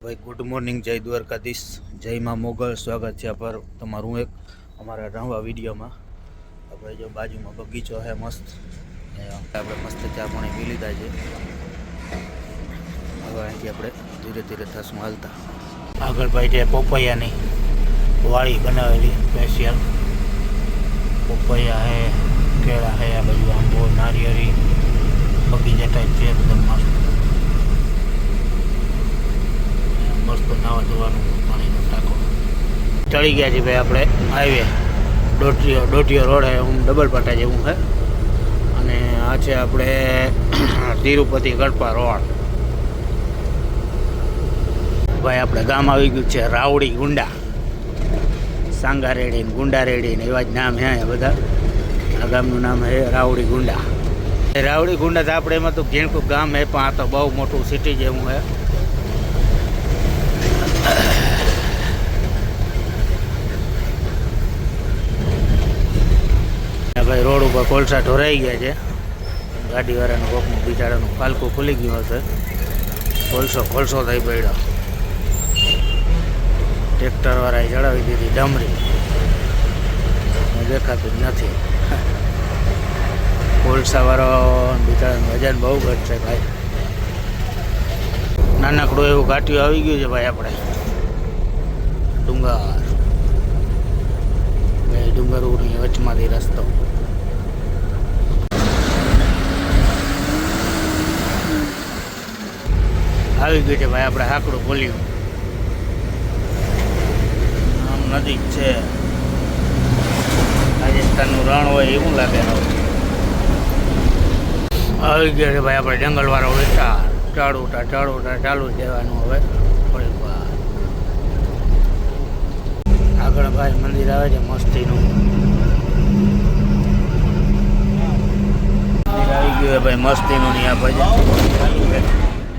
ભાઈ good morning જય દ્વારકાધીશ. જય માં મોગલ. સ્વાગત છે પર તમારું એક અમારા રણવા વિડીયોમાં. આપણે જો બાજુમાં બગીચો છે, મસ્ત. આપણે મસ્ત ચા પાણી પી લીધા છે. હવે અહીંથી આપણે ધીરે ધીરે થશું હાલતા. આગળ ભાઈ છે પોપૈયાની વાળી બનાવેલી સ્પેશિયલ પોપૈયા છે કેળા છે આ બાજુ આંબો, નારિયેળી, બગીચા ટાઈપ છે એકદમ મસ્ત. મસ્ત નાવા ધોવાનું પાણીનો ટાંકો. ચડી ગયા છીએ ભાઈ આપણે હાઈવે ડોટીયો દોઢિયો રોડ હે, હું ડબલ પાટા જેવું છે અને આ છે આપણે તિરુપતિ ગઢપા રોડ. ભાઈ આપણે ગામ આવી ગયું છે રાવડી ગુંડા. સાંગા રેડી ને ગુંડા રેડી ને એવા જ નામ હે બધા. આ ગામનું નામ હે રાવડી ગુંડા. રાવડી ગુંડા તો આપણે એમાં તો ઘેણકું ગામ હે, પણ આ તો બહુ મોટું સિટી જેવું આ ભાઈ રોડ ઉપર કોલસા ઢોરાઈ ગયા છે. ગાડીવાળાનું કોકનું બિચારાનું પાલકું ખુલી ગયું હશે. કોલસો કોલસો થઈ પડ્યો. ટ્રેક્ટરવાળાએ ચડાવી દીધી ડમરી. દેખાતું જ નથી. કોલસાવાળો બિચારાનું વજન બહુ ઘટશે ભાઈ. નાનકડું એવું ઘાટિયું આવી ગયું છે ભાઈ આપણે. ડુંગર. ડુંગર ડુંગરોની વચમાંથી રસ્તો. આવી ગયું છે ભાઈ આપણે હાકડું ખોલ્યું આમ નજીક છે. રાજસ્થાનનું રણ હોય એવું લાગે. આવી ગયો છે ભાઈ આપણે જંગલવાળો વિસ્તાર ચાળુટા ચાળુટા ચાલુ જ દેવાનું હવે થોડીક વાર આગળ ભાઈ મંદિર આવે છે મસ્તીનું. મંદિર આવી ગયું ભાઈ મસ્તીનું નહીં આ ભજન.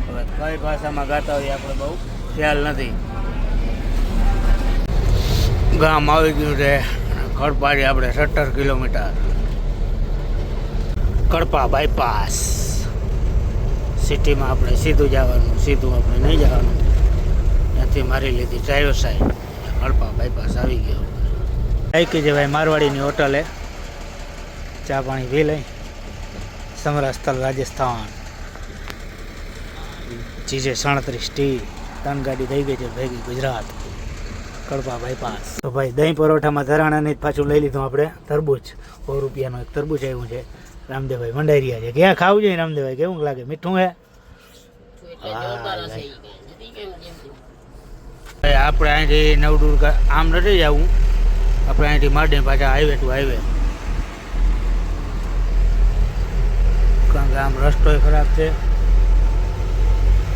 હવે કઈ ભાષામાં ગાતા હોય આપણે બહુ ખ્યાલ નથી. ગામ આવી ગયું છે કડપાડી આપણે સત્તર કિલોમીટર. કડપા બાયપાસ સિટીમાં આપણે સીધું જવાનું, સીધું આપણે નહીં જવાનું. ત્યાંથી મારી લીધી ડ્રાઈવર સાઈડ કડપા બાયપાસ આવી ગયો. આઈકી જે ભાઈ મારવાડીની હોટલે ચા પાણી પી લઈ. સમરા સ્થળ રાજસ્થાન. ચીજે સાડત્રીસ ટી. ત્રણ ગાડી થઈ ગઈ છે ભેગી ગુજરાત. કડપા બાયપાસ તો ભાઈ દહીં પરોઠામાં ધરાણાને જ પાછું લઈ લીધું આપણે. તરબૂચ. સો રૂપિયાનો એક તરબૂચ આવ્યું છે. રામદેવભાઈ મંડારિયા છે. ક્યાં ખાવું જોઈએ રામદેવભાઈ? કેવું લાગે? મીઠું હે? હા, આપણે અહીંથી નવદુર્ગા આમ નથી જવું. આપણે અહીંથી માંડીને પાછા હાઈવે ટુ હાઈવે કારણ કે આમ રસ્તો ખરાબ છે.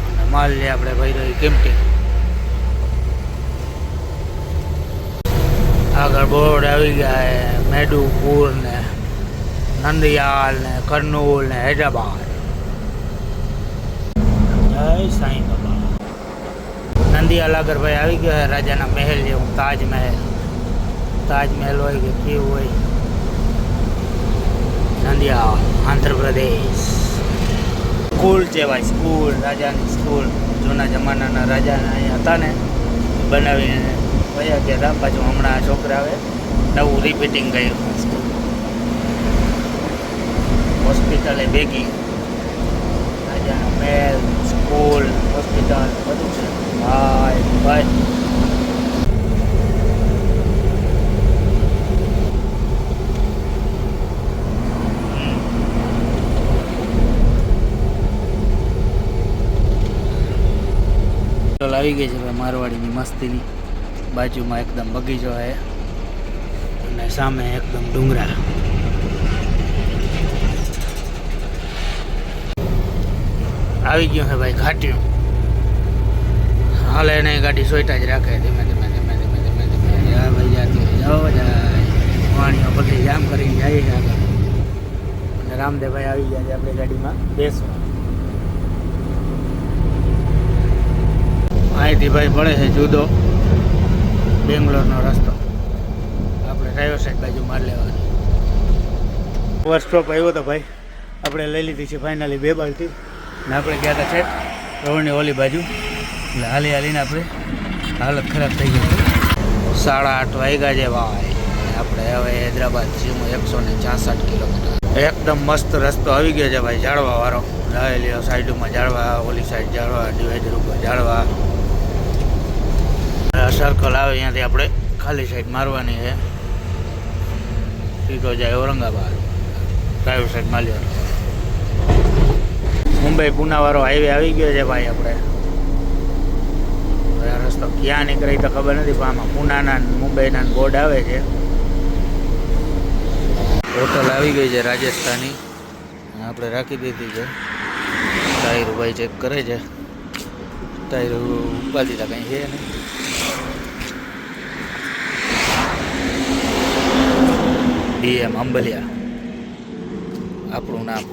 અને માલ લે આપણે ભાઈ રહી કિંમતી આગળ બોર્ડ આવી ગયા મેડુપુર ને નંદિયાલ ને, કર્નૂલ ને, હૈદરાબાદ. જય સાંઈ બાબા નંદિયાલ આગળ ભાઈ આવી ગયો છે, રાજાના મહેલ જેવું, તાજમહેલ. તાજમહેલ હોય કે કેવું હોય. નંદિયાલ આંધ્રપ્રદેશ. સ્કૂલ છે ભાઈ સ્કૂલ, રાજાની સ્કૂલ. જૂના જમાનાના રાજાના અહીંયા હતા ને, બનાવીને વયા ગયા હતા. પાછું હમણાં આ છોકરા આવે નવું રિપીટિંગ કર્યું સ્કૂલ. હોસ્પિટલે ભેગી. રાજાનો મહેલ, સ્કૂલ હોસ્પિટલ બધું છે. ભાઈ ભાઈ આવી ગઈ છે ભાઈ મારવાડીની મસ્તીની. બાજુમાં એકદમ બગીચો છે અને સામે એકદમ ડુંગરા. આવી ગયું છે ભાઈ ઘાટિયું. હાલે નહીં ગાડી સોઈટા જ રાખે. ધીમે ધીમે ધીમે ધીમે ધીમે ધીમે. જા ભાઈ જાતી જાઓ જાય વાણીઓ બધી જામ કરીને જાય આગળ. અને રામદેવભાઈ આવી ગયા છે આપણી ગાડીમાં. બેસવા અહીંથી ભાઈ પડે છે જુદો. બેંગ્લોરનો રસ્તો. આપણે ડ્રાઈવર સાઈડ બાજુ માર લેવાની. બસ સ્ટોપ આવ્યો તો ભાઈ. આપણે લઈ લીધી છે ફાઇનલી બે બાલટી. ને આપણે ગયા હતા છે રોડની ઓલી બાજુ. હાલી હાલીને આપણે હાલત ખરાબ થઈ ગઈ સાડા આઠ વાગ્યા છે ભાઈ. આપણે હવે હૈદરાબાદ છીએ એકસો ને છાસઠ કિલોમીટર. એકદમ મસ્ત રસ્તો આવી ગયો છે ભાઈ ઝાડવાવાળો વાળો. લ્યો, સાઈડમાં ઝાડવા ઓલી સાઈડ ઝાડવા ડિવાઈડર ઉપર ઝાડવા સર્કલ આવે ત્યાંથી આપણે ખાલી સાઈડ મારવાની છે. સીધો જાય ઔરંગાબાદ. ડ્રાઈવર સાઈડ માલ્યો મુંબઈ પુનાવાળો હાઈવે આવી ગયો છે ભાઈ આપણે. રસ્તો ક્યાં નીકળે તો ખબર નથી પણ આમાં પુનાના મુંબઈના બોર્ડ આવે છે. હોટલ આવી ગઈ છે રાજસ્થાની. આપણે રાખી દીધી છે. ટાયર ભાઈ ચેક કરે છે. ટાયર ઉપાધિ તો કંઈ છે નહીં. ડીએમ અંબલિયા. આપણું નામ.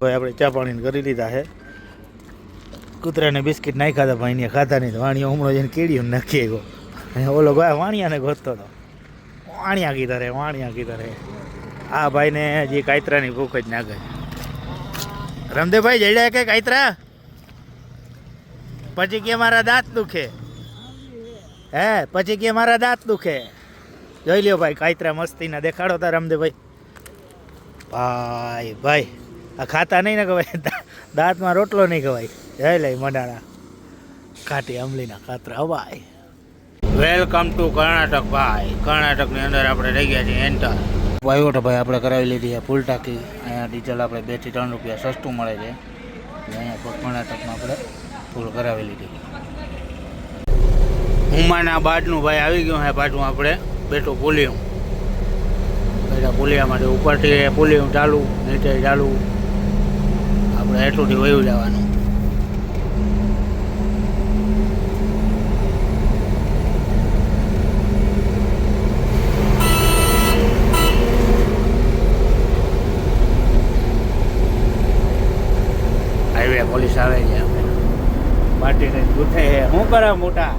ભાઈ આપણે ચા પાણી કરી લીધા છે. કૂતરાને બિસ્કિટ નાખી ખાધા ભાઈ ને ખાધા નહીં. વાણિયો હમણાં જઈને કેડીઓ નાખી ગયો અને ઓલો ગયા વાણિયાને ગોતતો હતો. વાણિયા કીધા રે, વાણિયા કીધા રે. આ ભાઈને હજી કાયતરાની ભૂખ જ નાખે રમદેભાઈ જડ્યા કે કાયતરા? પછી કે મારા દાંત દુખે. હે, પછી કે મારા દાંત દુખે. જોઈ લ્યો ભાઈ, કાયતરા મસ્તીના દેખાડો તા રમદેવભાઈ. ભાઈ ભાઈ, આ ખાતા નહીં ને કહેવાય. દાંતમાં રોટલો નહીં કહેવાય. જય લઈ મડાણા. ખાટી અમલીના ખાતરા ભાઈ વેલકમ ટુ કર્ણાટક ભાઈ. કર્ણાટકની અંદર આપણે રહી ગયા છીએ એન્ટર વહીવટ ભાઈ, આપણે કરાવી લીધી છે ફૂલ ટાંકી. અહીંયા ડીઝલ આપણે બેથી ત્રણ રૂપિયા સસ્તું મળે છે. અહીંયા કર્ણાટકમાં આપણે ફૂલ કરાવી લીધી હુમાના બાદનું ભાઈ આવી ગયું છે પાછું આપણે. બેઠું પુલિયું. પેલા પુલિયા માટે ઉપરથી પુલિયું ચાલુ નીચે ચાલુ. આપણે હેઠુંથી વયું જવાનું. આવે છે. માટીને ગુથે હે શું કરે મોટા?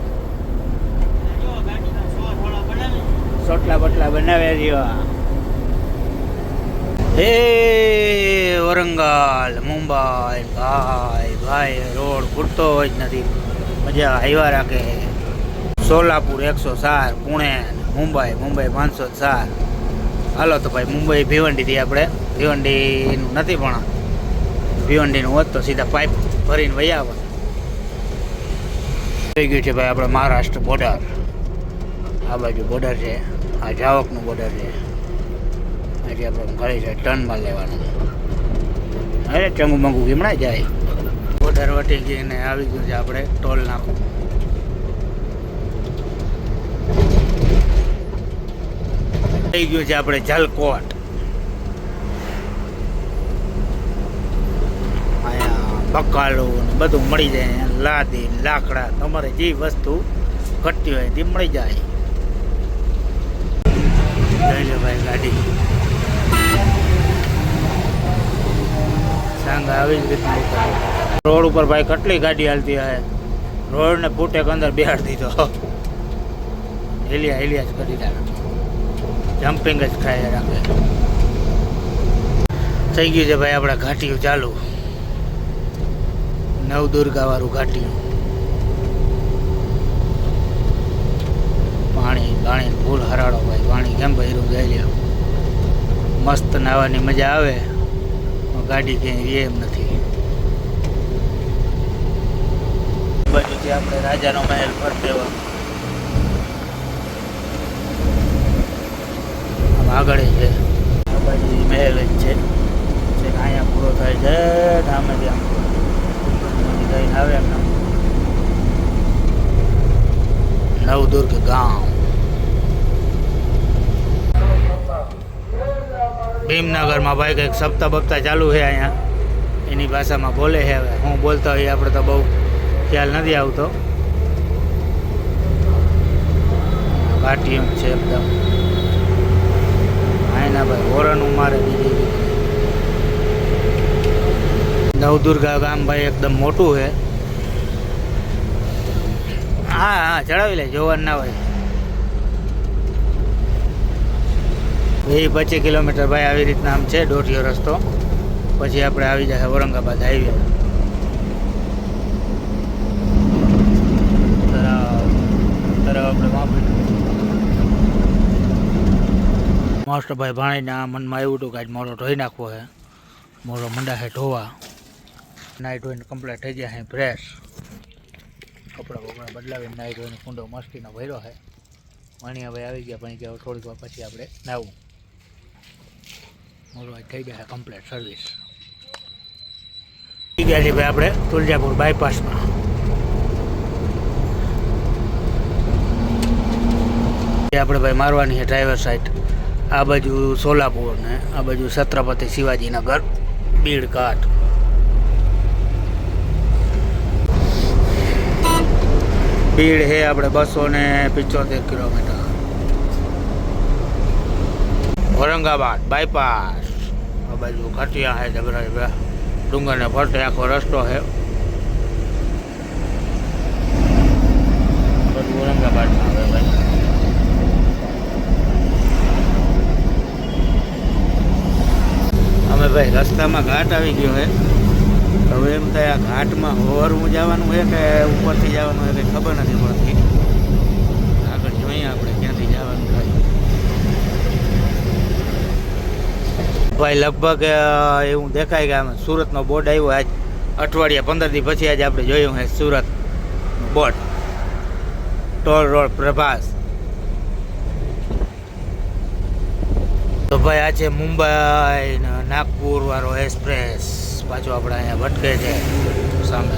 સોટલા બટલા બનાવ્યા જેવા હે વરંગલ મુંબઈ ભાઈ ભાઈ રોડ ખૂટતો જ નથી. મજા આવ્યા રાખે. સોલાપુર એકસો ચાર પુણે મુંબઈ મુંબઈ પાંચસો ચાર હાલો તો ભાઈ મુંબઈ ભિવંડીથી આપણે ભિવંડીનું નથી પણ ભિવંડીનું હોત તો સીધા પાઇપ ભરીને વહી આવે. થઈ ગયું છે ભાઈ આપણે મહારાષ્ટ્ર બોર્ડર આ બાજુ બોર્ડર છે, આ જાવકનું બોર્ડર છે. આજે આપણે ઘરે છે ટર્નમાં લેવાનું. અરે ચંગુ મંગુ કેમણા જાય. બોર્ડર વટી ગઈને આવી ગયું છે આપણે ટોલ નાખું થઈ ગયું છે આપણે જલકોટ અહીંયા બકાલું ને બધું મળી જાય. લાદી લાકડા, તમારે જે વસ્તુ ઘટતી હોય તે મળી જાય. ભાઈ ગાડી. સાંગ આવી જ રીતના રોડ ઉપર ભાઈ કેટલી ગાડી હાલતી હોય. રોડ ને ફૂટે અંદર બેહાડ દીધો. હેલિયા હેલિયા જ કરી રાખે જમ્પિંગ જ ખાય રાખે. થઈ ગયું છે ભાઈ આપણે ઘાટીયું ચાલુ. નવદુર્ગા વાળું ઘાટીયું પાણી પાણી ફૂલ હરાડો ભાઈ પાણી કેમ ભર્યું જાય મસ્ત નાવાની મજા આવે ગાડી ક્યાંય રે એમ નથી. બાજુથી આપણે રાજાનો મહેલ ફરતે આમ આગળ છે. આ બાજુ મહેલ જ છે. અહીંયા પૂરો થાય છે આમેથી આમ. આવે એમ નવદુર્ગ ગામ. ભીમનગરમાં ભાઈ કંઈક સપ્તાહ બપ્તા ચાલુ છે અહીંયા. એની ભાષામાં બોલે છે હવે. હું બોલતો હોય આપણે તો બહુ ખ્યાલ નથી આવતો. ઘાટીયું છે એકદમ. આયના ભાઈ, હોરનું મારે બીજી નવદુર્ગા ગામ ભાઈ એકદમ મોટું છે. હા હા, ચડાવી લે, જોવાનું ના હોય. એ પચીસ કિલોમીટર ભાઈ આવી રીતના આમ છે ડોટીયો રસ્તો. પછી આપણે આવી જશે ઔરંગાબાદ હાઈવે. મોસ્ટ ભાઈ ભાણીને મનમાં એવું હતું કે આજ મોડો ઢોઈ નાખવો છે. મોડો મંડા છે ઢોવા. નાઈ ધોઈને કમ્પ્લીટ થઈ ગયા ફ્રેશ કપડાં બપડા બદલાવીને નાઈ ધોઈને કુંડો મસ્તીનો ભર્યો છે. વાણિયા ભાઈ આવી ગયા, પણ ગયા હવે થોડીક વાર પછી આપણે નાવું મોરો થઈ ગયા છે કમ્પ્લીટ સર્વિસ થઈ ગયા છે ભાઈ આપણે તુલજાપુર બાયપાસમાં આપણે ભાઈ મારવાની છે ડ્રાઈવર સાઈડ આ બાજુ સોલાપુર ને આ બાજુ છત્રપતિ શિવાજીનગર બીડ ઘાટ બીડ છે આપણે બસો ને પિચોતેર કિલોમીટર. ઔરંગાબાદ બાયપાસ આ બાજુ ખટિયા છે જબરા ડુંગરને ફરતે આખો રસ્તો છે. બધું ઔરંગાબાદમાં આવે ભાઈ. અમે ભાઈ રસ્તામાં ઘાટ આવી ગયો છે. હવે એમ થાય આ ઘાટમાં હોરવું જવાનું છે કે ઉપરથી જવાનું છે કંઈ ખબર નથી પડતી. આગળ જોઈએ આપણે ક્યાંથી જવાનું થાય. ભાઈ, લગભગ એવું દેખાય કે આમ સુરતનો બોર્ડ આવ્યો આજ. અઠવાડિયા પંદર દી પછી આજે આપણે જોયું છે Surat board. Toll road Prabhas. તો ભાઈ, આ છે મુંબઈ નાગપુર વાળો એક્સપ્રેસ. પાછો આપણે અહીંયા ભટકે છે સામે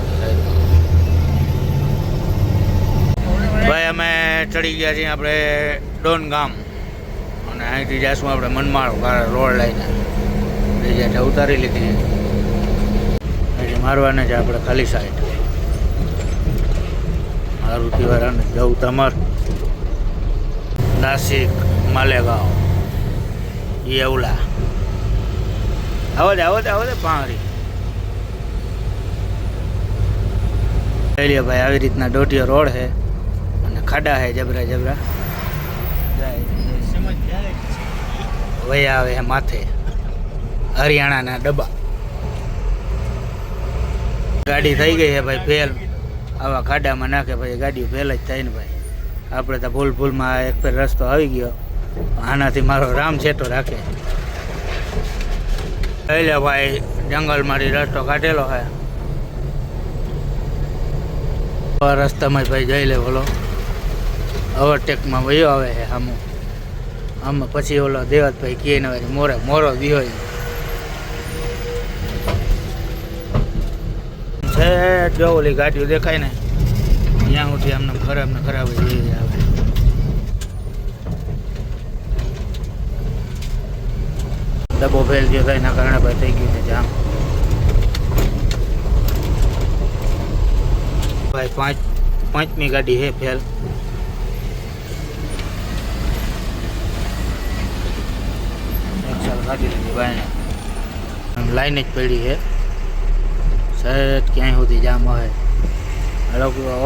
ભાઈ અમે ચડી ગયા છીએ આપણે ડોન ગામ અને અહીંથી જઈશું આપણે મનમાળ રોડ લઈને બીજા ઉતારી લીધી અહીંથી મારવાને છે આપણે ખાલી સાઈડ મારુતિ વાળાને જવું તમાર નાસિક માલેગાંવ येवला આવો દે આવો દે લ્યો ભાઈ આવી રીતના દોઢિયો રોડ છે અને ખાડા છે જબરા જબરા. વહી આવે છે માથે. હરિયાણાના ડબ્બા. ગાડી થઈ ગઈ છે ભાઈ, ફેલ. આવા ખાડામાં નાખે ભાઈ ગાડી ફેલ જ થાય ને ભાઈ. આપણે તો ભૂલ ભૂલમાં એક ફેર રસ્તો આવી ગયો. આનાથી મારો રામ છેટો રાખે. એટલે ભાઈ જંગલમાંથી રસ્તો કાઢેલો છે આ રસ્તામાં ભાઈ જઈ લે બોલો ઓવરટેકમાં વયો આવે છે આમું આમાં પછી ઓલો દેવતભાઈ કહે ને મોરે મોરો દિયો. છે જો ઓલી ગાડીઓ દેખાય ને. ત્યાં સુધી આમને ખરાબ ને ખરાબ જ આવે. ડબ્બો ફેલ થયો થાય એના કારણે ભાઈ થઈ ગયું છે જામ. ભાઈ, પાંચ પાંચમી ગાડી હે ફેલ કાઢી લીધી ભાઈને. લાઈન જ પડી હે સહેજ ક્યાંય સુધી જામ હોય?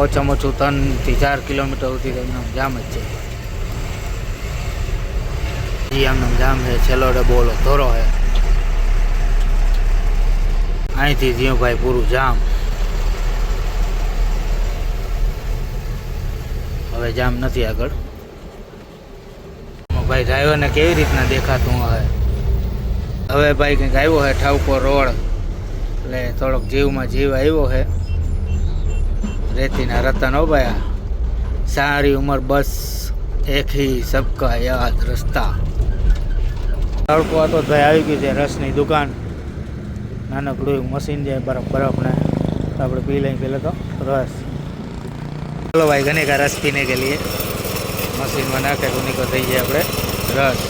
ઓછામાં ઓછું ત્રણથી ચાર કિલોમીટર સુધી તો જામ જ છે. આમનો જામ છે. છેલ્લો ડબોલો ધોરો હે અહીંથી જીઓ ભાઈ પૂરું જામ. હવે જામ નથી આગળ. ભાઈ ડ્રાઈવરને કેવી રીતના દેખાતું હોય? હવે ભાઈ કંઈક આવ્યો છે ઠાવકો રોડ. એટલે થોડોક જીવમાં જીવ આવ્યો છે રેતીના રતન ભાઈ સારી ઉંમર બસ એખી સબકા યાદ રસ્તા. તડકો હતો ભાઈ આવી ગયું છે રસની દુકાન. નાનકડું મશીન છે, બરફ બરફ ને તો આપણે પી લઈ પેલા તો. રસ. ચલો ભાઈ કા રસ પીને કે મશીનમાં નાખે તો નીકળ થઈ જાય આપણે. રસ.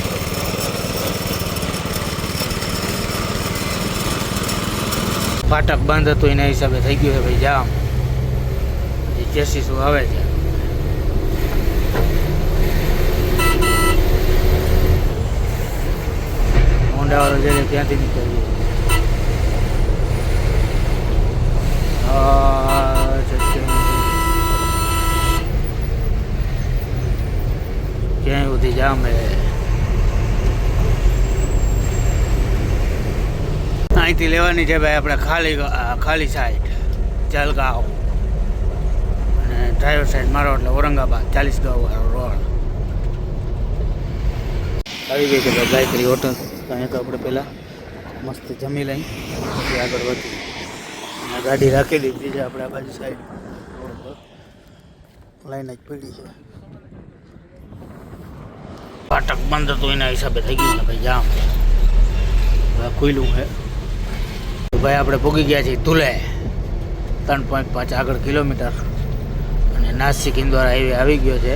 ફાટક બંધ હતું, એના હિસાબે થઈ ગયું છે ભાઈ જામ એ કેસીસો આવે છે. હોન્ડાવાળો જઈને ત્યાંથી નીકળી આ છે ક્યાંય સુધી જામ અહીંથી લેવાની છે ભાઈ આપણે ખાલી ખાલી સાઈડ, જલગાંવ. અને ડ્રાઈવર સાઈડ મારો એટલે ઔરંગાબાદ ચાલીસ ગાંવ રોડ. આવી ગઈ છે ભાઈ ગાયત્રી હોટલ. અહીંયા આપણે પહેલાં મસ્ત જમી લઈ, પછી આગળ વધી. ગાડી રાખી દીધી છે આપણે આ બાજુ સાઈડ. રોડ પર લાઈન જ પડી છે. ફાટક બંધ હતું, એના હિસાબે થઈ ગયું છે ભાઈ જામ ખુલ્લું છે. ભાઈ, આપણે પૂગી ગયા છીએ ધુલે, ત્રણ પોઈન્ટ પાંચ આગળ કિલોમીટર. અને નાસિક ઇન્દોર હાઈવે આવી ગયો છે.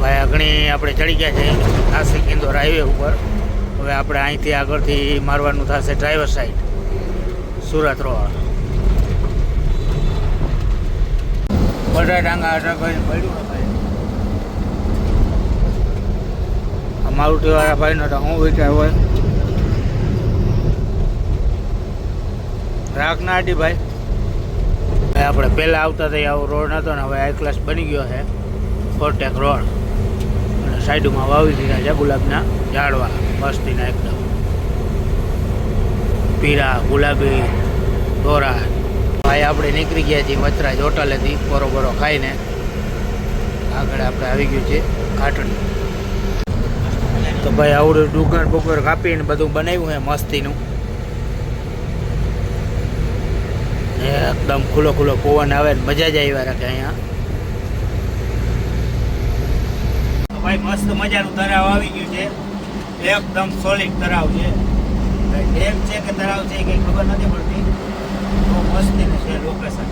ભાઈ આગળ આપણે ચડી ગયા છે નાસિક ઇન્દોર હાઈવે ઉપર. હવે આપણે અહીંથી આગળથી મારવાનું થશે ડ્રાઈવર સાઈડ સુરત રોડ. બટાટાંગા અટક પડ્યું ને ભાઈ આ મારુતિ વાળા ભાઈ નો તો હું વિચાર હોય. રાખ ના ભાઈ. આપણે પહેલાં આવતા હતા આવો રોડ નહોતો ને હવે આઈ ક્લાસ બની ગયો છે. Four track road. અને સાઈડમાં વાવી દીધા છે ગુલાબના ઝાડવા, મસ્તીના એકદમ. પીળા, ગુલાબી દોરા ભાઈ આપણે નીકળી ગયા છીએ મચરાજ હોટલેથી બોરો બોરો ખાઈને. આગળ આપણે આવી ગયું છે ઘાટડી તો ભાઈ આવડું ડુંગર બુગર કાપીને બધું બનાવ્યું છે મસ્તીનું. એકદમ ખુલ્લો ખુલ્લો પવન આવે ને મજા જ આવ્યા રાખે અહીંયા. ભાઈ મસ્ત મજાનું તળાવ આવી ગયું છે. એકદમ સોલિડ તળાવ છે. ડેમ છે કે તળાવ છે કઈ ખબર નથી પડતી. બહુ મસ્તીનું છે લોકેશન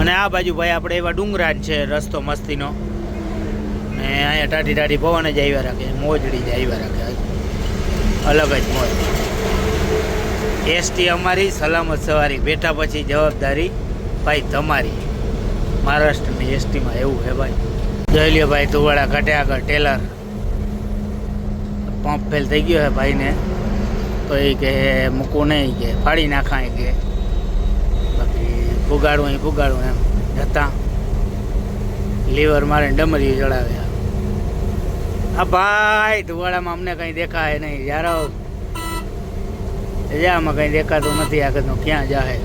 અને આ બાજુ ભાઈ આપણે એવા ડુંગરા જ છે રસ્તો મસ્તીનો. ને અહીંયા ટાઢી ટાઢી પવન જ આવ્યા રાખે, મોજડી જ આવ્યા રાખે અલગ જ મોજ. એસટી અમારી સલામત સવારી, બેઠા પછી જવાબદારી ભાઈ તમારી. મહારાષ્ટ્રની એસટીમાં એવું છે ભાઈ. જોઈ લ્યો ભાઈ તુવાડા ઘટે આગળ, ટેલર. પંપ ફેલ થઈ ગયો છે ભાઈને. તો એ કે મૂકવું નહીં કે, ફાડી નાખા એ કે. બાકી ફુગાડવું અહીં ફુગાડવું એમ. જતા. લીવર મારે ડમરી ચડાવ્યા. હા ભાઈ, ધુવાડામાં અમને કંઈ દેખાય નહીં. યાર આમાં કંઈ દેખાતું નથી. આગળનું ક્યાં જાહે?